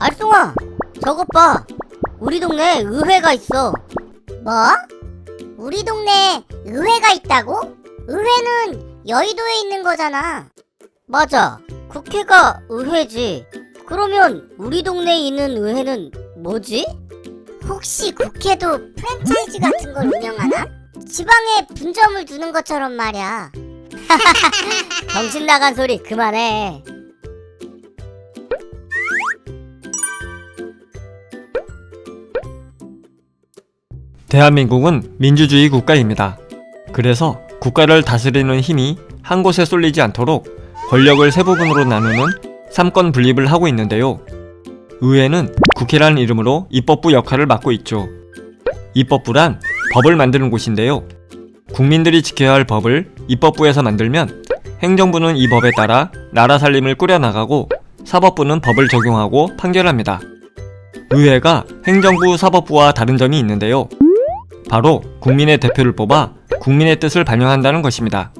알쏭아, 저것 봐. 우리 동네에 의회가 있어. 뭐? 우리 동네에 의회가 있다고? 의회는 여의도에 있는 거잖아. 맞아. 국회가 의회지. 그러면 우리 동네에 있는 의회는 뭐지? 혹시 국회도 프랜차이즈 같은 걸 운영하나? 지방에 분점을 두는 것처럼 말이야. 정신 나간 소리 그만해. 대한민국은 민주주의 국가입니다. 그래서 국가를 다스리는 힘이 한 곳에 쏠리지 않도록 권력을 세 부분으로 나누는 삼권 분립을 하고 있는데요. 의회는 국회라는 이름으로 입법부 역할을 맡고 있죠. 입법부란 법을 만드는 곳인데요. 국민들이 지켜야 할 법을 입법부에서 만들면 행정부는 이 법에 따라 나라 살림을 꾸려나가고 사법부는 법을 적용하고 판결합니다. 의회가 행정부, 사법부와 다른 점이 있는데요. 바로 국민의 대표를 뽑아 국민의 뜻을 반영한다는 것입니다.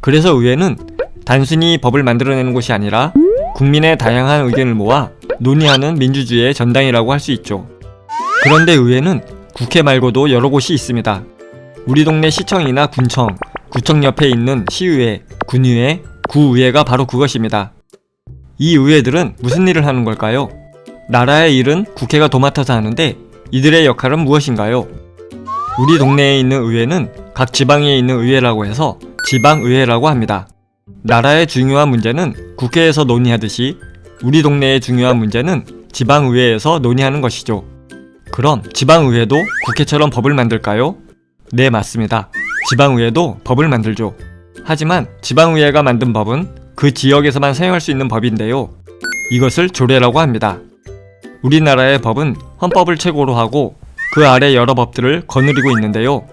그래서 의회는 단순히 법을 만들어내는 곳이 아니라 국민의 다양한 의견을 모아 논의하는 민주주의의 전당이라고 할 수 있죠. 그런데 의회는 국회 말고도 여러 곳이 있습니다. 우리 동네 시청이나 군청, 구청 옆에 있는 시의회, 군의회, 구의회가 바로 그것입니다. 이 의회들은 무슨 일을 하는 걸까요? 나라의 일은 국회가 도맡아서 하는데 이들의 역할은 무엇인가요? 우리 동네에 있는 의회는 각 지방에 있는 의회라고 해서 지방의회라고 합니다. 나라의 중요한 문제는 국회에서 논의하듯이 우리 동네의 중요한 문제는 지방의회에서 논의하는 것이죠. 그럼 지방의회도 국회처럼 법을 만들까요? 네, 맞습니다. 지방의회도 법을 만들죠. 하지만 지방의회가 만든 법은 그 지역에서만 사용할 수 있는 법인데요. 이것을 조례라고 합니다. 우리나라의 법은 헌법을 최고로 하고 그 아래 여러 법들을 거느리고 있는데요.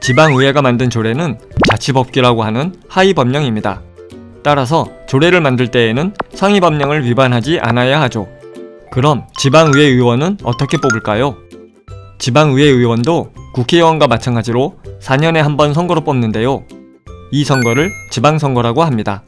지방의회가 만든 조례는 자치법규라고 하는 하위 법령입니다. 따라서 조례를 만들 때에는 상위 법령을 위반하지 않아야 하죠. 그럼 지방의회 의원은 어떻게 뽑을까요? 지방의회 의원도 국회의원과 마찬가지로 4년에 한 번 선거로 뽑는데요. 이 선거를 지방선거라고 합니다.